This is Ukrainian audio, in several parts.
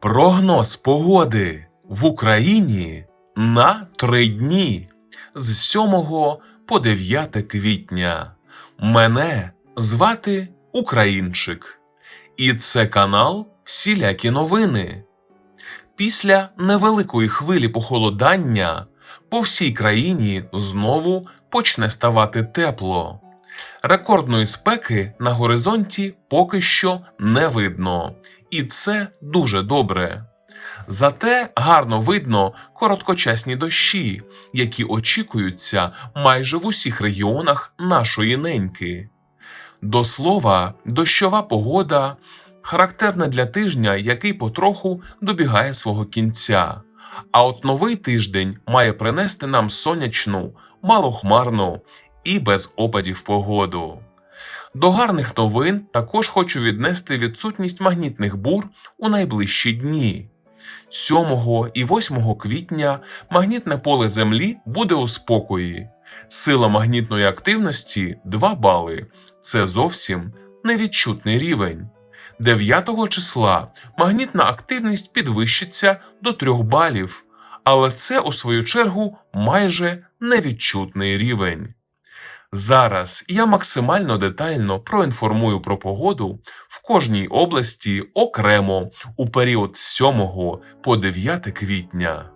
Прогноз погоди в Україні на три дні з 7 по 9 квітня. Мене звати Українчик, і це канал Всілякі новини. Після невеликої хвилі похолодання по всій країні знову почне ставати тепло. Рекордної спеки на горизонті поки що не видно, і це дуже добре. Зате гарно видно короткочасні дощі, які очікуються майже в усіх регіонах нашої неньки. До слова, дощова погода характерна для тижня, який потроху добігає свого кінця. А от новий тиждень має принести нам сонячну, малохмарну і без опадів погоду. До гарних новин також хочу віднести відсутність магнітних бур у найближчі дні. 7 і 8 квітня магнітне поле Землі буде у спокої. Сила магнітної активності 2 бали. Це зовсім невідчутний рівень. 9 числа магнітна активність підвищиться до 3 балів, але це, у свою чергу, майже невідчутний рівень. Зараз я максимально детально проінформую про погоду в кожній області окремо у період з 7 по 9 квітня.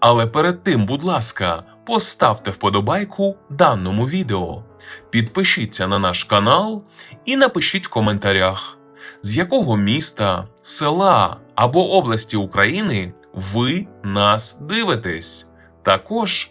Але перед тим, будь ласка, поставте вподобайку даному відео, підпишіться на наш канал і напишіть в коментарях, з якого міста, села або області України ви нас дивитесь. Також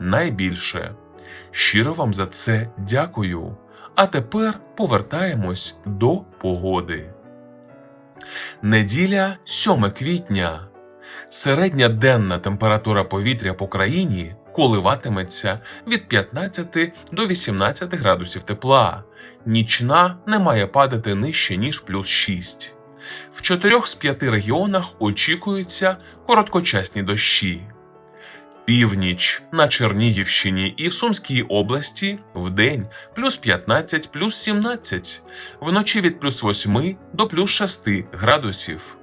найбільше. Щиро вам за це дякую. А тепер повертаємось до погоди. Неділя 7 квітня. Середня денна температура повітря по країні коливатиметься від 15 до 18 градусів тепла. Нічна не має падати нижче, ніж плюс 6. В 4 з 5 регіонах очікуються короткочасні дощі. Північ на Чернігівщині і в Сумській області вдень плюс 15, плюс 17, вночі від плюс 8 до плюс 6 градусів.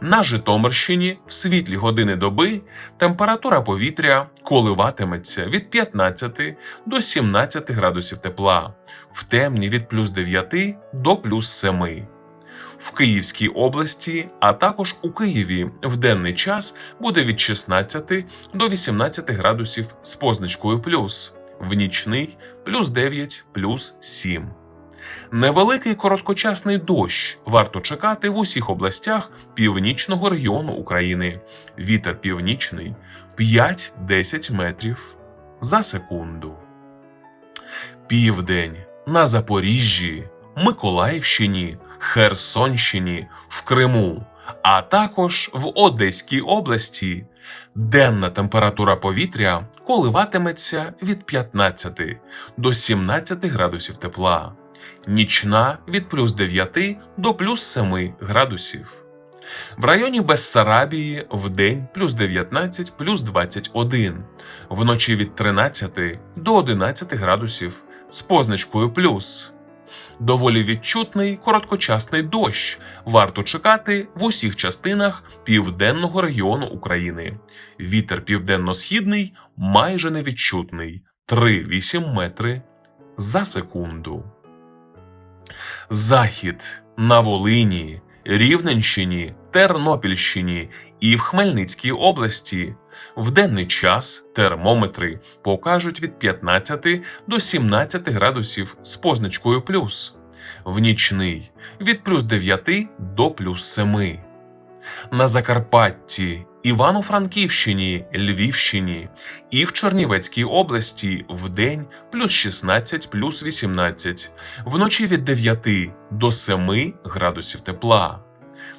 На Житомирщині в світлі години доби температура повітря коливатиметься від 15 до 17 градусів тепла, в темні від плюс 9 до плюс 7. В Київській області, а також у Києві в денний час буде від 16 до 18 градусів з позначкою плюс, в нічний плюс 9, плюс 7. Невеликий короткочасний дощ варто чекати в усіх областях північного регіону України. Вітер північний 5-10 метрів за секунду. Південь на Запоріжжі, Миколаївщині, Херсонщині, в Криму, а також в Одеській області. Денна температура повітря коливатиметься від 15 до 17 градусів тепла, нічна від плюс 9 до плюс 7 градусів. В районі Бессарабії в день плюс 19 плюс 21, вночі від 13 до 11 градусів з позначкою плюс. Доволі відчутний короткочасний дощ варто чекати в усіх частинах південного регіону України. Вітер південно-східний майже невідчутний 3-8 метри за секунду. Захід на Волині, Рівненщині, Тернопільщині і в Хмельницькій області. В денний час термометри покажуть від 15 до 17 градусів з позначкою плюс, в нічний від плюс 9 до плюс 7. На Закарпатті, Івано-Франківщині, Львівщині і в Чернівецькій області в день плюс 16 плюс 18, вночі від 9 до 7 градусів тепла.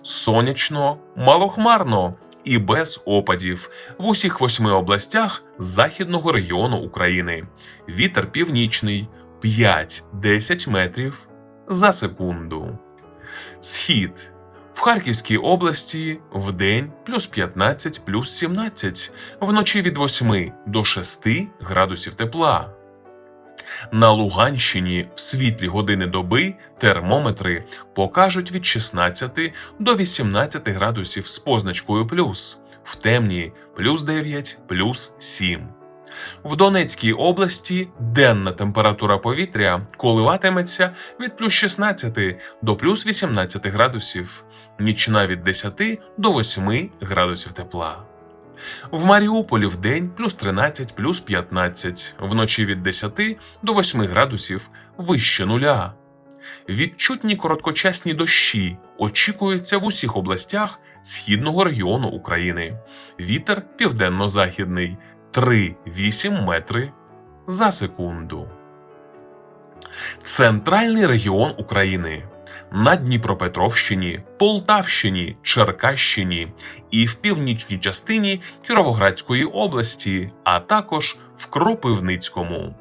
Сонячно, малохмарно і без опадів в усіх восьми областях західного регіону України. Вітер північний 5-10 метрів за секунду. Схід в Харківській області вдень плюс 15 плюс 17, вночі від 8 до 6 градусів тепла. На Луганщині в світлі години доби термометри покажуть від 16 до 18 градусів з позначкою плюс, в темні плюс 9 плюс 7. В Донецькій області денна температура повітря коливатиметься від плюс 16 до плюс 18 градусів, нічна від 10 до 8 градусів тепла. В Маріуполі в день плюс 13 плюс 15, вночі від 10 до 8 градусів вище нуля. Відчутні короткочасні дощі очікуються в усіх областях східного регіону України. Вітер південно-західний 3-8 метри за секунду. Центральний регіон України на Дніпропетровщині, Полтавщині, Черкащині і в північній частині Кіровоградської області, а також в Кропивницькому.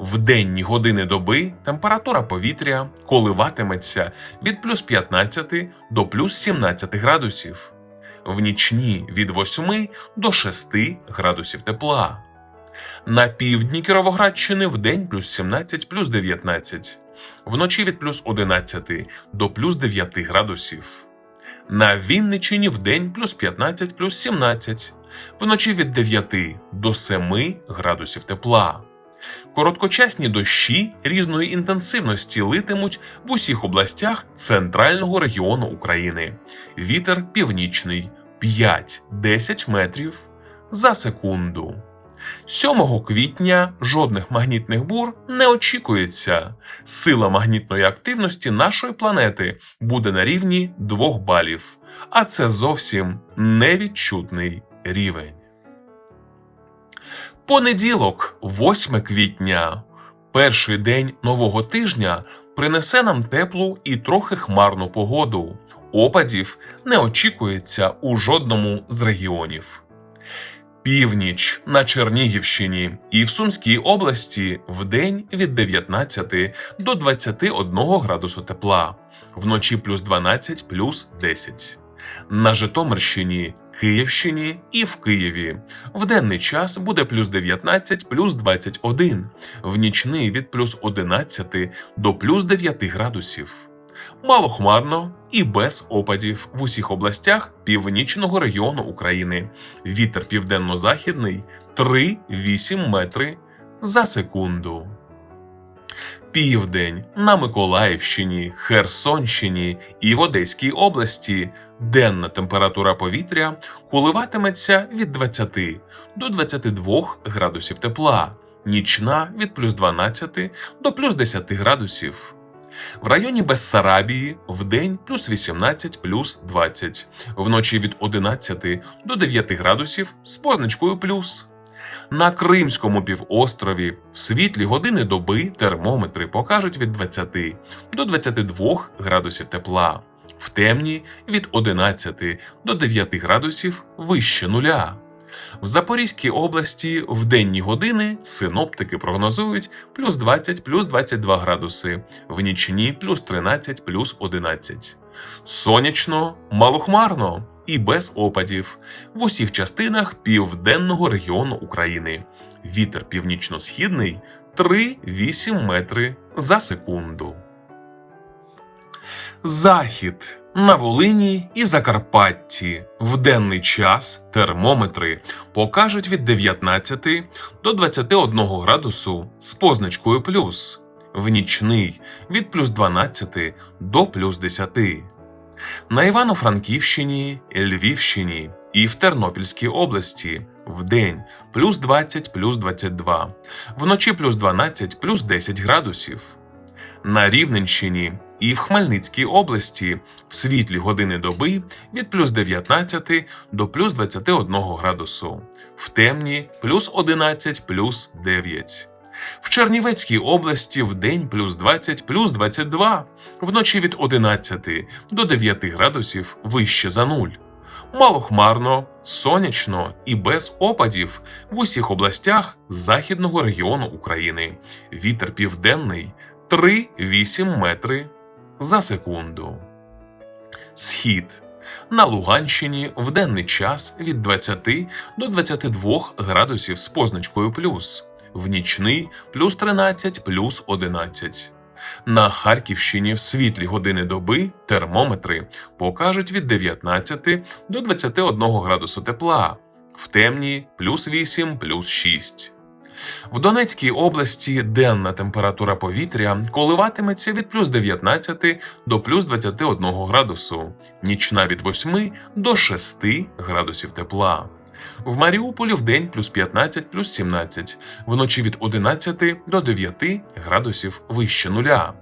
В денні години доби температура повітря коливатиметься від плюс 15 до плюс 17 градусів, в нічні від 8 до 6 градусів тепла. На півдні Кіровоградщини в день плюс 17 плюс 19, вночі від плюс 11 до плюс 9 градусів. На Вінничині в день плюс 15 плюс 17, вночі від 9 до 7 градусів тепла. Короткочасні дощі різної інтенсивності литимуть в усіх областях центрального регіону України. Вітер північний 5-10 метрів за секунду. 7 квітня жодних магнітних бур не очікується. Сила магнітної активності нашої планети буде на рівні 2 балів, а це зовсім невідчутний рівень. Понеділок, 8 квітня, перший день нового тижня принесе нам теплу і трохи хмарну погоду. Опадів не очікується у жодному з регіонів. Північ на Чернігівщині і в Сумській області вдень від 19 до 21 градусу тепла, вночі плюс 12 плюс 10. На Житомирщині, Київщині і в Києві в денний час буде плюс 19 плюс 21, в нічний від плюс 11 до плюс 9 градусів. Малохмарно і без опадів в усіх областях північного регіону України. Вітер південно-західний 3-8 метри за секунду. Південь на Миколаївщині, Херсонщині і в Одеській області денна температура повітря коливатиметься від 20 до 22 градусів тепла, нічна від плюс 12 до плюс 10 градусів. В районі Бессарабії вдень плюс 18 плюс 20, вночі від 11 до 9 градусів з позначкою плюс. На Кримському півострові в світлі години доби термометри покажуть від 20 до 22 градусів тепла, в темні від 11 до 9 градусів вище нуля. В Запорізькій області в денні години синоптики прогнозують плюс 20 плюс 22 градуси, в нічні плюс 13 плюс 11. Сонячно, малохмарно і без опадів в усіх частинах південного регіону України. Вітер північно-східний 3-8 метри за секунду. Захід на Волині і Закарпатті в денний час термометри покажуть від 19 до 21 градусу з позначкою плюс, в нічний від плюс 12 до плюс 10. На Івано-Франківщині, Львівщині і в Тернопільській області в день плюс 20 плюс 22, вночі плюс 12 плюс 10 градусів. На Рівненщині і в Хмельницькій області в світлі години доби від плюс 19 до плюс 21 градусу, в темні плюс 11 плюс 9. В Чернівецькій області в день плюс 20, плюс 22, вночі від 11 до 9 градусів вище за нуль. Малохмарно, сонячно і без опадів в усіх областях західного регіону України. Вітер південний 3-8 метри за секунду. Схід на Луганщині в денний час від 20 до 22 градусів з позначкою плюс, в нічний плюс 13 плюс 11. На Харківщині в світлі години доби термометри покажуть від 19 до 21 градусу тепла, в темні плюс 8 плюс 6. В Донецькій області денна температура повітря коливатиметься від плюс 19 до плюс 21 градусу, нічна від 8 до 6 градусів тепла. В Маріуполі в день плюс 15 плюс 17, вночі від 11 до 9 градусів вище нуля.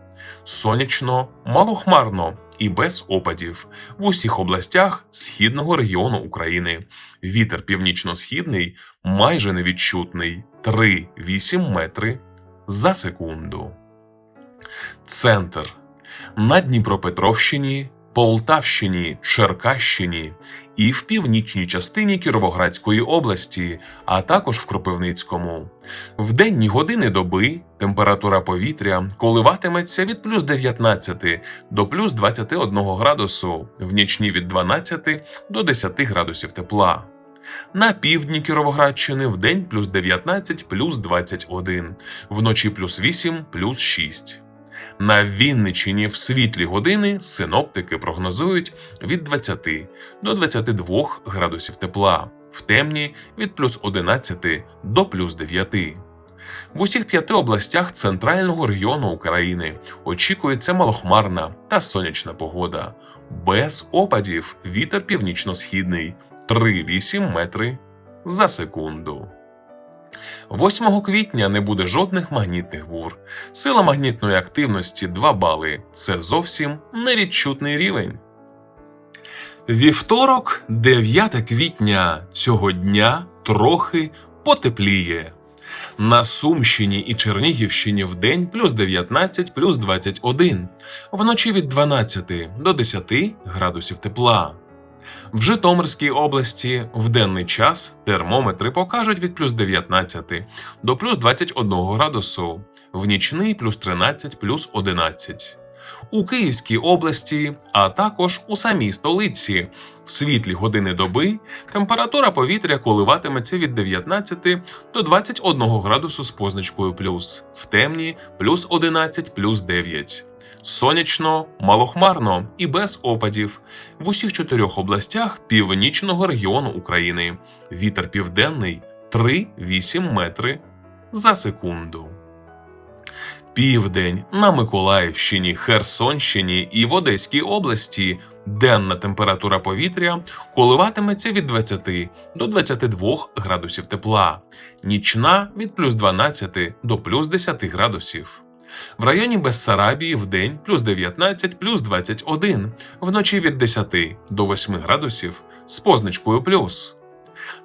Сонячно, малохмарно і без опадів в усіх областях східного регіону України. Вітер північно-східний майже невідчутний 3-8 метри за секунду. Центр на Дніпропетровщині, Полтавщині, Черкащині і в північній частині Кіровоградської області, а також в Кропивницькому. В денні години доби температура повітря коливатиметься від плюс 19 до плюс 21 градусу, в нічні від 12 до 10 градусів тепла. На півдні Кіровоградщини в день плюс 19 плюс 21, вночі плюс 8 плюс 6. На Вінничині в світлі години синоптики прогнозують від 20 до 22 градусів тепла, в темні від плюс 11 до плюс 9. В усіх п'яти областях центрального регіону України очікується малохмарна та сонячна погода. Без опадів вітер північно-східний 3-8 метри за секунду. 8 квітня не буде жодних магнітних бур. Сила магнітної активності 2 бали. Це зовсім невідчутний рівень. Вівторок, 9 квітня. Цього дня трохи потепліє. На Сумщині і Чернігівщині в день плюс 19 плюс 21, вночі від 12 до 10 градусів тепла. В Житомирській області в денний час термометри покажуть від плюс 19 до плюс 21 градусу, в нічний плюс 13 плюс 11. У Київській області, а також у самій столиці в світлі години доби температура повітря коливатиметься від 19 до 21 градусу з позначкою плюс, в темні плюс 11 плюс 9. Сонячно, малохмарно і без опадів в усіх чотирьох областях північного регіону України. Вітер південний 3-8 метри за секунду. Південь на Миколаївщині, Херсонщині і в Одеській області денна температура повітря коливатиметься від 20 до 22 градусів тепла, нічна від плюс 12 до плюс 10 градусів. В районі Бессарабії в день плюс 19 плюс 21, вночі від 10 до 8 градусів з позначкою плюс.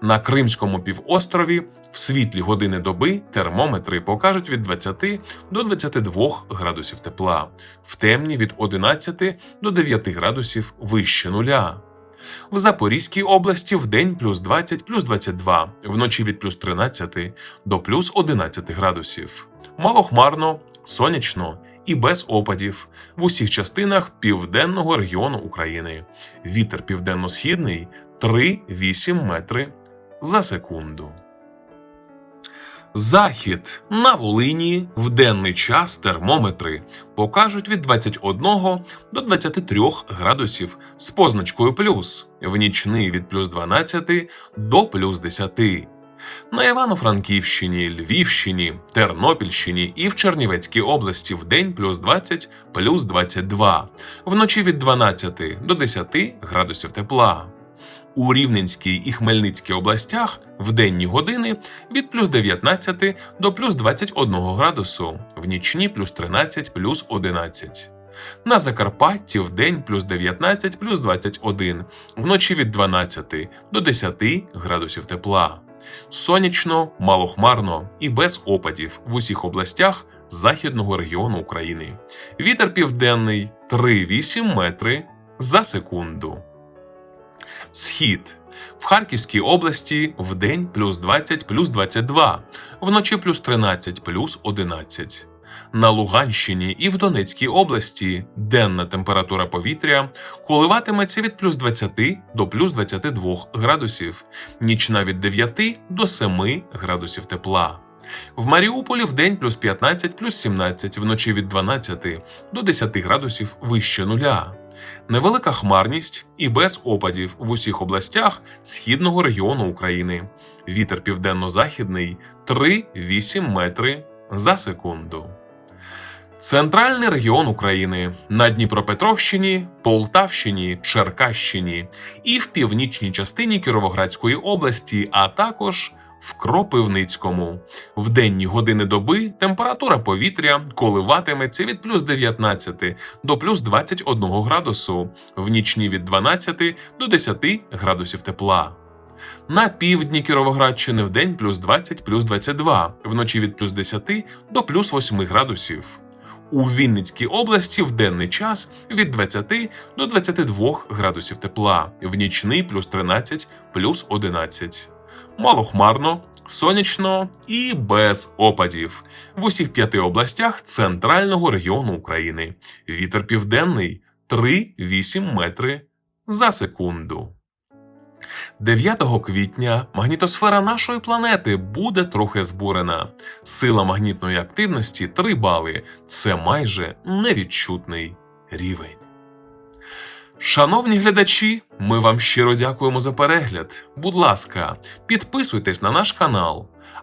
На Кримському півострові в світлі години доби термометри покажуть від 20 до 22 градусів тепла, в темні від 11 до 9 градусів вище нуля. В Запорізькій області в день плюс 20 плюс 22, вночі від плюс 13 до плюс 11 градусів. Малохмарно, сонячно і без опадів в усіх частинах південного регіону України. Вітер південно-східний 3-8 метри за секунду. Захід на Волині в денний час термометри покажуть від 21 до 23 градусів з позначкою плюс, в нічний від плюс 12 до плюс 10. На Івано-Франківщині, Львівщині, Тернопільщині і в Чернівецькій області в день плюс 20 плюс 22, вночі від 12 до 10 градусів тепла. У Рівненській і Хмельницькій областях в денні години від плюс 19 до плюс 21 градусу, в нічні плюс 13 плюс 11. На Закарпатті в день плюс 19 плюс 21, вночі від 12 до 10 градусів тепла. Сонячно, малохмарно і без опадів в усіх областях західного регіону України. Вітер південний 3,8 метри за секунду. Схід. В Харківській області в день плюс 20 плюс 22, вночі плюс 13 плюс 11. На Луганщині і в Донецькій області денна температура повітря коливатиметься від плюс 20 до плюс 22 градусів, нічна від 9 до 7 градусів тепла. В Маріуполі в день плюс 15 плюс 17, вночі від 12 до 10 градусів вище нуля. Невелика хмарність і без опадів в усіх областях східного регіону України. Вітер південно-західний 3,8 метри за секунду. Центральний регіон України на Дніпропетровщині, Полтавщині, Черкащині і в північній частині Кіровоградської області, а також в Кропивницькому. В денні години доби температура повітря коливатиметься від плюс 19 до плюс 21 градусу, в нічні від 12 до 10 градусів тепла. На півдні Кіровоградщини в день плюс 20 плюс 22, вночі від плюс 10 до плюс 8 градусів. У Вінницькій області в денний час від 20 до 22 градусів тепла, в нічний плюс 13 плюс 11. Малохмарно, сонячно і без опадів в усіх п'яти областях центрального регіону України. Вітер південний 3,8 метри за секунду. 9 квітня магнітосфера нашої планети буде трохи збурена. Сила магнітної активності 3 бали. Це майже невідчутний рівень. Шановні глядачі, ми вам щиро дякуємо за перегляд. Будь ласка, підписуйтесь на наш канал,